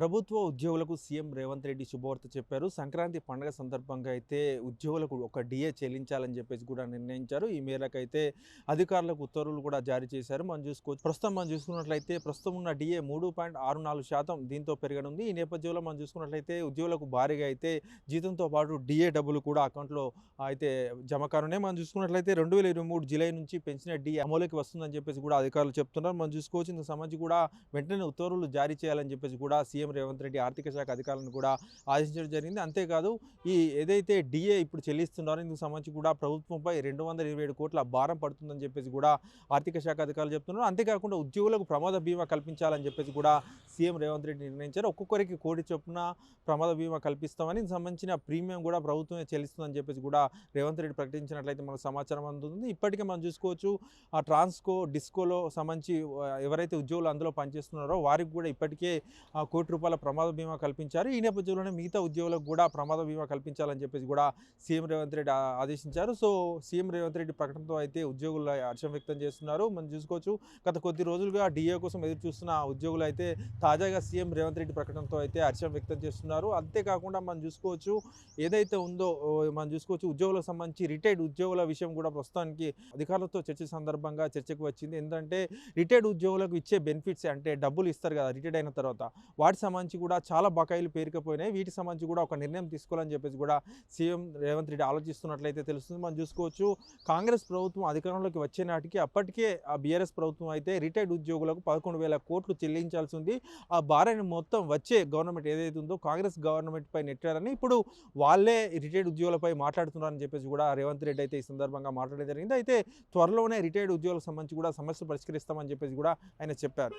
ప్రభుత్వ ఉద్యోగులకు సీఎం రేవంత్ రెడ్డి శుభవార్త చెప్పారు. సంక్రాంతి పండుగ సందర్భంగా అయితే ఉద్యోగులకు ఒక డిఏ చెల్లించాలని చెప్పేసి కూడా నిర్ణయించారు. ఈ మేరకు అయితే అధికారులకు ఉత్తర్వులు కూడా జారీ చేశారు. మనం చూసుకోవచ్చు ప్రస్తుతం మనం చూసుకున్నట్లయితే ప్రస్తుతం ఉన్న డిఏ మూడు పాయింట్ ఆరు నాలుగు శాతం దీంతో పెరగనుంది. ఈ నేపథ్యంలో మనం చూసుకున్నట్లయితే ఉద్యోగులకు భారీగా అయితే జీతంతో పాటు డిఏ డబ్బులు కూడా అకౌంట్లో అయితే జమ కానున్నాయి. మనం చూసుకున్నట్లయితే రెండు వేల ఇరవై మూడు జూలై నుంచి పెంచిన డిఏ అమలుకి వస్తుందని చెప్పేసి కూడా అధికారులు చెప్తున్నారు. మనం చూసుకోవచ్చు ఇంత సంబంధించి కూడా వెంటనే ఉత్తర్వులు జారీ చేయాలని చెప్పేసి కూడా సీఎం రేవంత్ రెడ్డి ఆర్థిక శాఖ అధికారులను కూడా ఆదేశించడం జరిగింది. అంతేకాదు ఈ ఏదైతే డిఏ ఇప్పుడు చెల్లిస్తున్నారో ఇందుకు సంబంధించి కూడా ప్రభుత్వంపై రెండు వందల ఇరవై ఏడు కోట్ల భారం పడుతుందని చెప్పేసి కూడా ఆర్థిక శాఖ అధికారులు చెప్తున్నారు. అంతేకాకుండా ఉద్యోగులకు ప్రమాద బీమా కల్పించాలని చెప్పేసి కూడా సీఎం రేవంత్ రెడ్డి నిర్ణయించారు. ఒక్కొక్కరికి కోటి చొప్పున ప్రమాద బీమా కల్పిస్తామని సంబంధించిన ప్రీమియం కూడా ప్రభుత్వమే చెల్లిస్తుందని చెప్పేసి కూడా రేవంత్ రెడ్డి ప్రకటించినట్లయితే మనకు సమాచారం అందుతుంది. ఇప్పటికే మనం చూసుకోవచ్చు ఆ ట్రాన్స్కో డిస్కోలో సంబంధించి ఎవరైతే ఉద్యోగులు అందులో పనిచేస్తున్నారో వారికి కూడా ఇప్పటికే ఆ, కోటి రూపాయల ప్రమాద బీమా కల్పించారు. ఈ నేపథ్యంలోనే మిగతా ఉద్యోగులకు కూడా ప్రమాద బీమా కల్పించాలని చెప్పేసి కూడా సీఎం రేవంత్ రెడ్డి ఆదేశించారు. సో సీఎం రేవంత్ రెడ్డి ప్రకటనతో అయితే ఉద్యోగులు హర్షం వ్యక్తం చేస్తున్నారు. మనం చూసుకోవచ్చు గత కొద్ది రోజులుగా డిఏ కోసం ఎదురు చూస్తున్న ఉద్యోగులు అయితే తాజాగా సీఎం రేవంత్ రెడ్డి ప్రకటనతో అయితే హర్షం వ్యక్తం చేస్తున్నారు. అంతేకాకుండా మనం చూసుకోవచ్చు ఏదైతే ఉందో మనం చూసుకోవచ్చు ఉద్యోగులకు సంబంధించి రిటైర్డ్ ఉద్యోగుల విషయం కూడా ప్రస్తుతానికి అధికారులతో చర్చ సందర్భంగా చర్చకు వచ్చింది. ఎందుకంటే రిటైర్డ్ ఉద్యోగులకు ఇచ్చే బెనిఫిట్స్ అంటే డబ్బులు ఇస్తారు కదా రిటైర్డ్ అయిన తర్వాత. వాటి సంబంధించి కూడా చాలా బకాయిలు పేరుకపోయినాయి. వీటి సంబంధించి కూడా ఒక నిర్ణయం తీసుకోవాలని చెప్పేసి కూడా సీఎం రేవంత్ రెడ్డి ఆలోచిస్తున్నట్లయితే తెలుస్తుంది. మనం చూసుకోవచ్చు కాంగ్రెస్ ప్రభుత్వం అధికారంలోకి వచ్చే నాటికి అప్పటికే ఆ బీఆర్ఎస్ ప్రభుత్వం అయితే రిటైర్డ్ ఉద్యోగులకు పదకొండు వేల కోట్లు చెల్లించాల్సి ఉంది. ఆ భారాన్ని మొత్తం వచ్చే గవర్నమెంట్ ఏదైతే ఉందో కాంగ్రెస్ గవర్నమెంట్ పై నెట్టారని ఇప్పుడు వాళ్ళే రిటైర్డ్ ఉద్యోగులపై మాట్లాడుతున్నారని చెప్పేసి కూడా రేవంత్ రెడ్డి అయితే ఈ సందర్భంగా మాట్లాడడం జరిగింది. అయితే త్వరలోనే రిటైర్డ్ ఉద్యోగులకు సంబంధించి కూడా సమస్యలు పరిష్కరిస్తామని చెప్పేసి కూడా ఆయన చెప్పారు.